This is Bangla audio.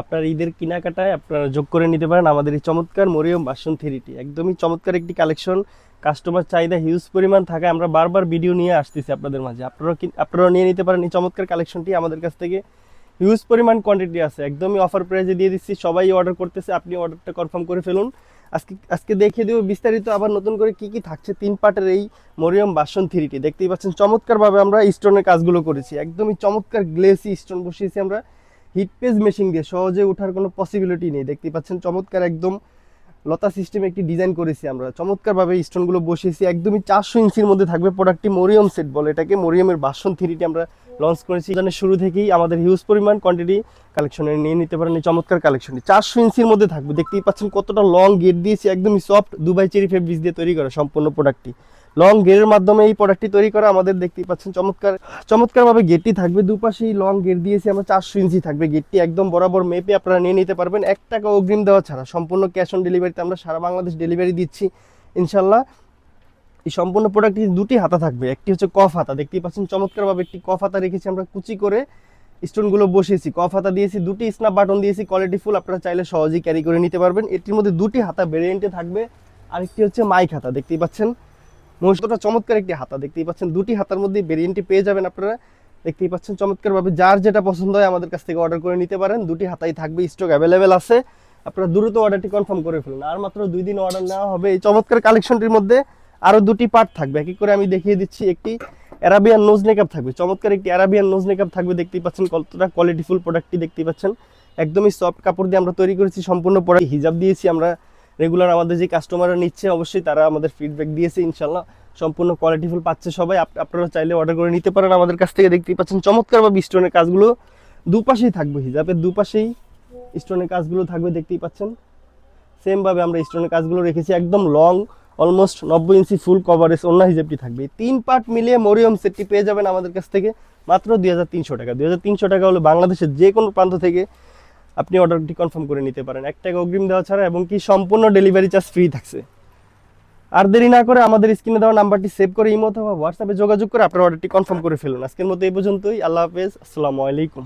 আপনার ঈদের কেনাকাটায় আপনারা যোগ করে নিতে পারেন আমাদের এই চমৎকার মরিয়ম বাসন থ্রিটি। একদমই চমৎকার একটি কালেকশন কাস্টমার চাহিদা হিউজ পরিমাণ থাকায় আমরা বারবার ভিডিও নিয়ে আসতেছি আপনাদের মাঝে। আপনারা আপনারাও নিয়ে নিতে পারেন এই চমৎকার কালেকশনটি আমাদের কাছ থেকে হিউজ পরিমাণ কোয়ান্টিটি আছে। একদমই অফার প্রাইসে দিয়ে দিচ্ছি, সবাই অর্ডার করতেছে, আপনি অর্ডারটা কনফার্ম করে ফেলুন। আজকে আজকে দেখিয়ে দেবো বিস্তারিত আবার নতুন করে কি কি থাকছে তিন পার্টের এই মরিয়ম বাসন থ্রিটি। দেখতেই পাচ্ছেন, চমৎকারভাবে আমরা স্টোনের কাজগুলো করেছি। একদমই চমৎকার গ্লেসি স্টোন বসিয়েছি আমরা। হিট পেজ মেশিন দিয়ে সহজে ওঠার কোনো পসিবিলিটি নেই। দেখতে পাচ্ছেন, চমৎকার একদম লতা সিস্টেমে একটি ডিজাইন করেছি আমরা। চমৎকারভাবে স্টোনগুলো বসিয়েছি। একদমই চারশো ইঞ্চির মধ্যে থাকবে প্রোডাক্টটি মরিয়ম সেট বলে। এটাকে মরিয়মের বাসন থিরিটি আমরা লঞ্চ করেছি। এখানে শুরু থেকেই আমাদের হিউজ পরিমাণ কোয়ান্টিটি কালেকশনে নিয়ে নিতে পারেন। এই চমৎকার কালেকশনটি চারশো ইঞ্চির মধ্যে থাকবে। দেখতেই পাচ্ছেন কতটা লং গেট দিয়েছি। একদমই সফট দুবাই চেরি ফেব্রিক্স দিয়ে তৈরি করা সম্পূর্ণ প্রোডাক্টটি লং গেটের মাধ্যমে এই প্রোডাক্টটি তৈরি করা আমাদের দেখতেই পাচ্ছেন চমৎকার, চমৎকারভাবে গেটটি থাকবে। দুপাশেই লং গেট দিয়েছি আমরা। চারশো ইঞ্চি থাকবে গেটটি একদম বরাবর মেপে আপনারা নিয়ে নিতে পারবেন। এক টাকা অগ্রিম দেওয়া ছাড়া। সম্পূর্ণ ক্যাশ অন ডেলিভারিতে আমরা সারা বাংলাদেশ ডেলিভারি দিচ্ছি। ইনশাল্লাহ এই সম্পূর্ণ প্রোডাক্টটি দুটি হাতা থাকবে। একটি হচ্ছে কফ হাতা। দেখতেই পাচ্ছেন চমৎকারভাবে একটি কফ হাতা রেখেছি আমরা কুচি করে স্টোনগুলো বসিয়েছি। কফ হাতা দিয়েছি, দুটি স্ন্যাপ বাটন দিয়েছি কোয়ালিটি ফুল আপনারা চাইলে সহজেই ক্যারি করে নিতে পারবেন। এটির মধ্যে দুটি হাতা ভেরিয়েন্টে থাকবে। আরেকটি হচ্ছে মাইক হাতা। দেখতেই পাচ্ছেন? মহিষটা চমৎকার একটি হাতা। দেখতেই পাচ্ছেন? দুটি হাতার মধ্যে ভেরিয়েন্টটি পেয়ে যাবেন আপনারা। দেখতেই পাচ্ছেন চমৎকারভাবে যার যেটা পছন্দ হয় আমাদের কাছ থেকে অর্ডার করে নিতে পারেন। দুটি হাতাই থাকবে স্টক অ্যাভেলেবেল আছে। আপনারা দ্রুত অর্ডারটি কনফার্ম করে ফেলুন। আর মাত্র দুই দিন অর্ডার নেওয়া হবে। এই চমৎকার কালেকশনটির মধ্যে আরও দুটি পার্ট থাকবে। এক করে আমি দেখিয়ে দিচ্ছি। একটি অ্যারাবিয়ান নোজ মেকআপ থাকবে। চমৎকার একটি অ্যারাবিয়ান নোজ মেকআপ থাকবে, দেখতেই পাচ্ছেন কতটা কোয়ালিটিফুল প্রোডাক্টটি দেখতেই পাচ্ছেন। একদমই সফট কাপড় দিয়ে আমরা তৈরি করেছি সম্পূর্ণ প্রোডাক্ট হিজাব দিয়েছি আমরা। রেগুলার আমাদের যে কাস্টমাররা নিচ্ছে, অবশ্যই তারা আমাদের ফিডব্যাক দিয়েছে, ইনশাল্লাহ। সম্পূর্ণ কোয়ালিটিফুল পাচ্ছে সবাই। আপ- আপনারা চাইলে অর্ডার করে নিতে পারেন আমাদের কাছ থেকে। দেখতেই পাচ্ছেন চমৎকার বা স্টোনের কাজগুলো দুপাশেই থাকবে হিজাবের। দুপাশেই স্টোনের কাজগুলো থাকবে, দেখতেই পাচ্ছেন। সেমভাবে আমরা স্টোনের কাজগুলো রেখেছি। একদম লং অলমোস্ট নব্বই ইঞ্চি ফুল কভারেজ অন্য হিসেবটি থাকবে। তিন পার্ট মিলিয়ে মরিয়ম সেটটি পেয়ে যাবেন আমাদের কাছ থেকে মাত্র দুই হাজার তিনশো টাকা। দুই হাজার তিনশো টাকা হলো বাংলাদেশের যে কোনো প্রান্ত থেকে আপনি অর্ডারটি কনফার্ম করে নিতে পারেন। এক টাকা অগ্রিম দেওয়া ছাড়া এবং কি সম্পূর্ণ ডেলিভারি চার্জ ফ্রি থাকছে। আর দেরি না করে আমাদের স্ক্রিনে দেওয়া নাম্বারটি সেভ করে ইমো অথবা হোয়াটসঅ্যাপে যোগাযোগ করে আপনার অর্ডারটি কনফার্ম করে ফেলুন। আজকের মতো এই পর্যন্তই। আল্লাহ হাফেজ। আসসালামু আলাইকুম।